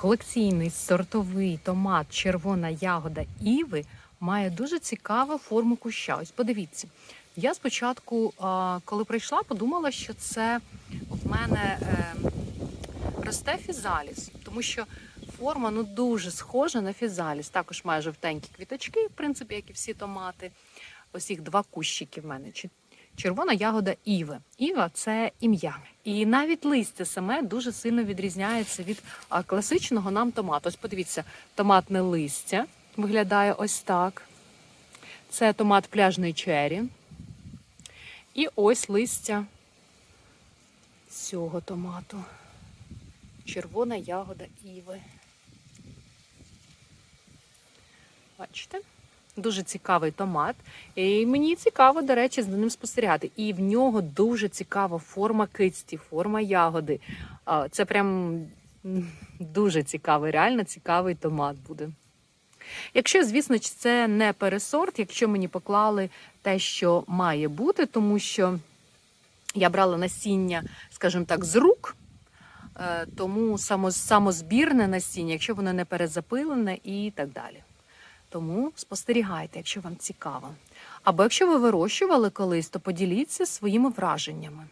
колекційний сортовий томат червона ягода Іви має дуже цікаву форму куща. Ось подивіться. Я спочатку, коли прийшла, подумала, що це в мене е, росте фізаліс, тому що форма ну дуже схожа на фізаліс. Також має жовтенькі квіточки, в принципі, як і всі томати. Ось їх два кущики в мене. Червона ягода Іви. Іва це ім'я. І навіть листя саме дуже сильно відрізняється від класичного нам томату. Ось подивіться, томатне листя виглядає ось так. Це томат пляжний чері. І ось листя цього томату. Червона ягода Іви. Бачите? Дуже цікавий томат. І мені цікаво, до речі, за ним спостерігати. І в нього дуже цікава форма кисті, форма ягоди. Це прям дуже цікавий, реально цікавий томат буде. Якщо, звісно, це не пересорт, якщо мені поклали те, що має бути, тому що я брала насіння, скажімо так, з рук. е, Тому самозбірне насіння, якщо воно не перезапилене і так далі. Тому спостерігайте, якщо вам цікаво. Або якщо ви вирощували колись, то поділіться своїми враженнями.